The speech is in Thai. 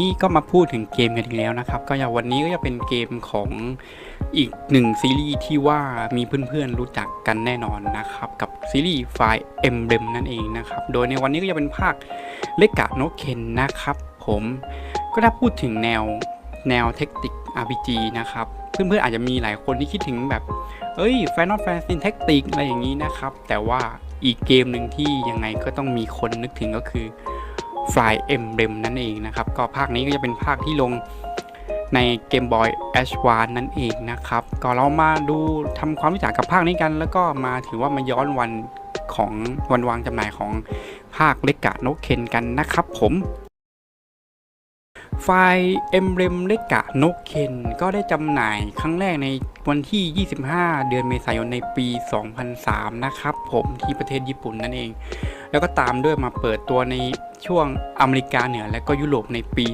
นี่ก็มาพูดถึงเกมกันอีกแล้วนะครับ ก็อย่างวันนี้ก็จะเป็นเกมของอีกหนึ่งซีรีส์ที่ว่ามีเพื่อนๆรู้จักกันแน่นอนนะครับ กับซีรีส์ไฟล์เอ็มเบมนั่นเองนะครับ โดยในวันนี้ก็จะเป็นภาคเลกะโนเคนนะครับ ผมก็ถ้าพูดถึงแนวแนวเทคนิค RPG นะครับ เพื่อนๆอาจจะมีหลายคนที่คิดถึงแบบ เอ้ย Final Fantasy Tactics อะไรอย่างนี้นะครับ แต่ว่าอีกเกมหนึ่งที่ยังไงก็ต้องมีคนนึกถึงก็คือ Fire Emblem นั่นเองนะครับ ก็ภาคนี้ก็จะเป็นภาคที่ลงใน Game Boy Advance นั่นเองนะครับ ก็เรามาดูทำความรู้จักกับภาคนี้กัน แล้วก็มาถือว่ามาย้อนวันของวันวางจำหน่ายของภาคเลกะโนเคนกันนะครับผมไฟล์ Emblem เลกะโนเคนก็ได้จำหน่ายครั้งแรกในวันที่ 25 เดือนเมษายนในปี 2003 นะครับผมที่ประเทศญี่ปุ่นนั่นเอง แล้วก็ตามด้วยมาเปิดตัวในช่วงอเมริกาเหนือและก็ยุโรปในปี